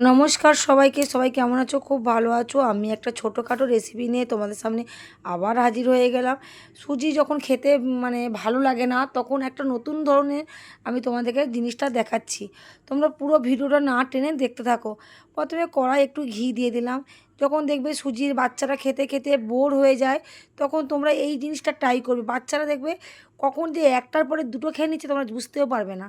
নমস্কার সবাইকে। সবাই কেমন আছো? খুব ভালো আছো। আমি একটা ছোটোখাটো রেসিপি নিয়ে তোমাদের সামনে আবার হাজির হয়ে গেলাম। সুজি যখন খেতে মানে ভালো লাগে না, তখন একটা নতুন ধরনের আমি তোমাদেরকে জিনিসটা দেখাচ্ছি। তোমরা পুরো ভিডিওটা না টেনে দেখতে থাকো। প্রথমে কড়াই একটু ঘি দিয়ে দিলাম। যখন দেখবে সুজির বাচ্চারা খেতে খেতে বোর হয়ে যায়, তখন তোমরা এই জিনিসটা ট্রাই করবে। বাচ্চারা দেখবে কখন যে একটার পরে দুটো খেয়ে নিচ্ছে তোমরা বুঝতেও পারবে না।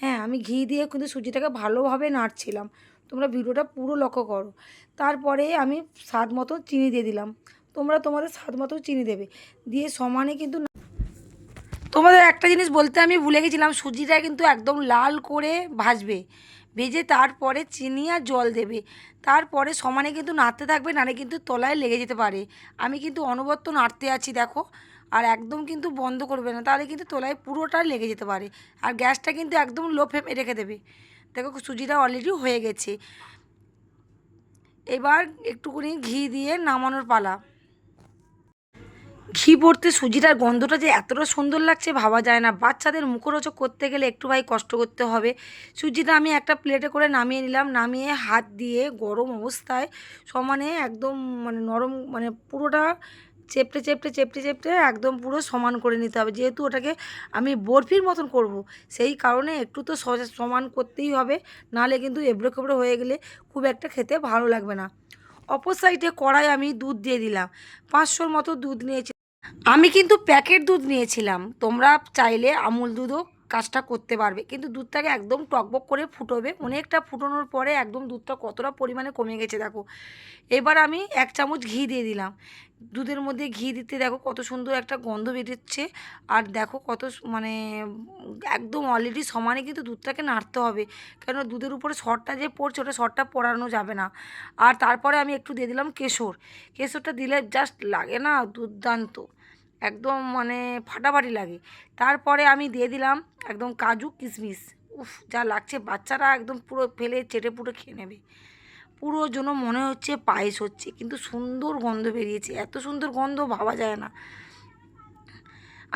হ্যাঁ আমি ঘি দিয়ে কিন্তু সুজিটাকে ভালোভাবে নাড়ছিলাম। তোমরা ভিডিওটা পুরো লক্ষ্য করো। তারপরে আমি স্বাদ মতো চিনি দিয়ে দিলাম। তোমরা তোমাদের স্বাদ মতো চিনি দেবে। দিয়ে সমানে কিন্তু তোমাদের একটা জিনিস বলতে আমি ভুলে গেছিলাম, সুজিটা কিন্তু একদম লাল করে ভাজবে। ভেজে তারপরে চিনি আর জল দেবে। তারপরে সমানে কিন্তু নাড়তে থাকবে নাড়ে কিন্তু তলায় লেগে যেতে পারে। আমি কিন্তু অনবরত নাড়তে আছি, দেখো। আর একদম কিন্তু বন্ধ করবে না, তাহলে কিন্তু তলায় পুরোটা লেগে যেতে পারে। আর গ্যাসটা কিন্তু একদম লো ফ্লেমে রেখে দেবে। দেখো, সুজিটা অলরেডি হয়ে গেছে। এবার একটুখানি ঘি দিয়ে নামানোর পালা। ঘি পড়তে সুজিটার গন্ধটা যে এতটা সুন্দর লাগছে ভাবা যায় না। বাচ্চাদের মুখরোচক করতে গেলে একটু ভাই কষ্ট করতে হবে। সুজিটা আমি একটা প্লেটে করে নামিয়ে নিলাম। নামিয়ে হাত দিয়ে গরম অবস্থায় সমানে একদম মানে নরম মানে পুরোটা চেপটে চেপটে চেপটে চেপটে একদম পুরো সমান করে নিতে হবে। যেহেতু ওটাকে আমি বরফির মতন করব, সেই কারণে একটু তো সমান করতেই হবে। নাহলে কিন্তু এবড়ো খেবড়ো হয়ে গেলে খুব একটা খেতে ভালো লাগবে না। অপর সাইডে কড়াই আমি দুধ দিয়ে দিলাম। পাঁচশোর মতো দুধ নিয়েছি। আমি কিন্তু প্যাকেট দুধ নিয়েছিলাম। তোমরা চাইলে আমুল দুধও কাজটা করতে পারবে। কিন্তু দুধটাকে একদম টকবক করে ফুটোবে। অনেকটা ফুটোনোর পরে একদম দুধটা কতটা পরিমাণে কমে গেছে দেখো। এবার আমি এক চামচ ঘি দিয়ে দিলাম। দুধের মধ্যে ঘি দিতে দেখো কত সুন্দর একটা গন্ধ বেরোচ্ছে। আর দেখো কত মানে একদম অলরেডি সমানে কিন্তু দুধটাকে নাড়তে হবে। কেন দুধের উপরে সরটা যে পড়ছে, ওটা সরটা পড়ানো যাবে না। আর তারপরে আমি একটু দিয়ে দিলাম কেশর। কেশরটা দিলে জাস্ট লাগে না দুর্দান্ত। একদম মানে ফাটাফাটি লাগে। তারপরে আমি দিয়ে দিলাম একদম কাজু কিশমিশ। উফ, যা লাগছে, বাচ্চারা একদম পুরো ফেলে চেটে পুরো খেয়ে নেবে। পুরো যেন মনে হচ্ছে পায়েস হচ্ছে, কিন্তু সুন্দর গন্ধ বেরিয়েছে। এত সুন্দর গন্ধ ভাবা যায় না।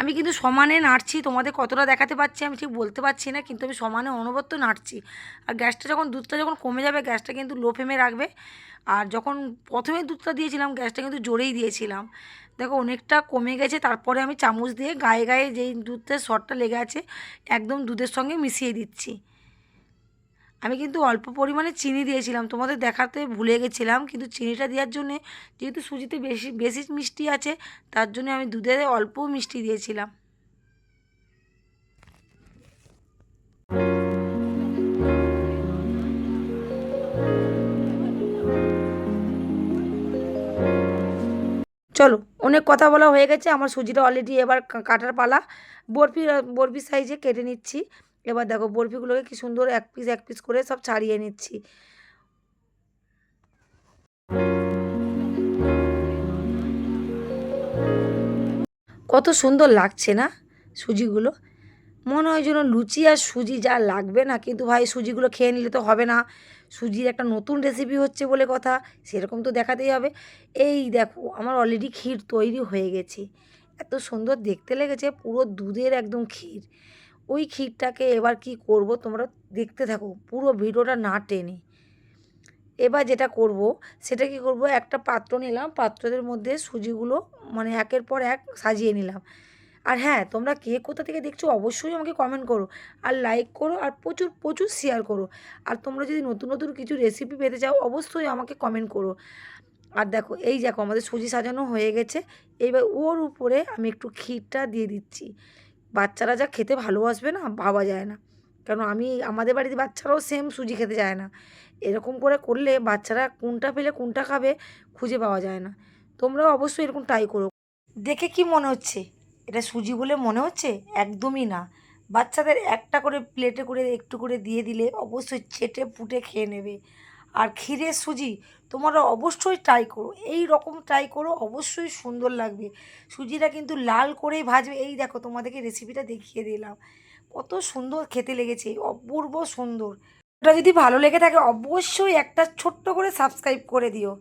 আমি কিন্তু সমানে নাড়ছি, তোমাদের কতটা দেখাতে পারছি আমি ঠিক বলতে পারছি না, কিন্তু আমি সমানে অনবত্য নাড়ছি। আর গ্যাসটা যখন, দুধটা যখন কমে যাবে, গ্যাসটা কিন্তু লো ফেমে রাখবে। আর যখন প্রথমে দুধটা দিয়েছিলাম, গ্যাসটা কিন্তু জোরেই দিয়েছিলাম। দেখো, অনেকটা কমে গেছে, তারপরে আমি চামচ দিয়ে গায়ে গায়ে যেই দুধের সরটা লেগে আছে, একদম দুধের সঙ্গে মিশিয়ে দিচ্ছি। আমি কিন্তু অল্প পরিমাণে চিনি দিয়েছিলাম। তোমাদের দেখাতে ভুলে গেছিলাম, কিন্তু চিনিটা দেওয়ার জন্যে যেহেতু সুজিতে বেশি বেশি মিষ্টি আছে, তার জন্য আমি দুধে অল্প মিষ্টি দিয়েছিলাম। চলো, অনেক কথা বলা হয়ে গেছে, আমার সুজিটা অলরেডি এবার কাটার পালা। বরফি বরফি সাইজে কেটে নিচ্ছি। এবার দেখো বরফিগুলোকে কি সুন্দর এক পিস এক পিস করে সব ছাড়িয়ে নিচ্ছি। কত সুন্দর লাগছে না সুজিগুলো? মনে হয় যেন লুচি আর সুজি যা লাগবে না, কিন্তু ভাই সুজিগুলো খেয়ে নিলে তো হবে না। সুজির একটা নতুন রেসিপি হচ্ছে বলে কথা, সেরকম তো দেখাতেই হবে। এই দেখো, আমার অলরেডি ক্ষীর তৈরি হয়ে গেছে। এত সুন্দর দেখতে লেগেছে, পুরো দুধের একদম ক্ষীর। ওই ক্ষীরটাকে এবার কি করব তোমরা দেখতে থাকো। পুরো ভিডিওটা না টেনে। এবার যেটা করব, সেটা কি করব, একটা পাত্র নিলাম, পাত্রদের মধ্যে সুজিগুলো মানে একের পর এক সাজিয়ে নিলাম। আর হ্যাঁ তোমরা কে কোথা থেকে দেখছ অবশ্যই আমাকে কমেন্ট করো। আর লাইক করো, আর প্রচুর প্রচুর শেয়ার করো। আর তোমরা যদি নতুন নতুন কিছু রেসিপি পেতে চাও, অবশ্যই আমাকে কমেন্ট করো। আর দেখো, এই দেখো আমাদের সুজি সাজানো হয়ে গেছে। এইবার ওর উপরে আমি একটু ক্ষীরটা দিয়ে দিচ্ছি। বাচ্চারা যা খেতে ভালোবাসবে না, ভাবা যায় না। কারণ আমি, আমাদের বাড়িতে বাচ্চারাও সেম সুজি খেতে চায় না। এরকম করে করলে বাচ্চারা কোনটা পেলে কোনটা খাবে খুঁজে পাওয়া যায় না। তোমরাও অবশ্যই এরকম ট্রাই করো। দেখে কি মনে হচ্ছে? এটা সুজি বলে মনে হচ্ছে? একদমই না। বাচ্চাদের একটা করে প্লেটে করে একটু করে দিয়ে দিলে অবশ্যই চেটে পুটে খেয়ে নেবে। আর ক্ষীরে সুজি তোমরা অবশ্যই ট্রাই করো। এই রকম ট্রাই করো, অবশ্যই সুন্দর লাগবে। সুজিটা কিন্তু লাল করেই ভাজবে। এই দেখো, তোমাদেরকে রেসিপিটা দেখিয়ে দিলাম। কত সুন্দর খেতে লেগেছে, অপূর্ব সুন্দর। ওটা যদি ভালো লেগে থাকে, অবশ্যই একটা ছোট্ট করে সাবস্ক্রাইব করে দিও।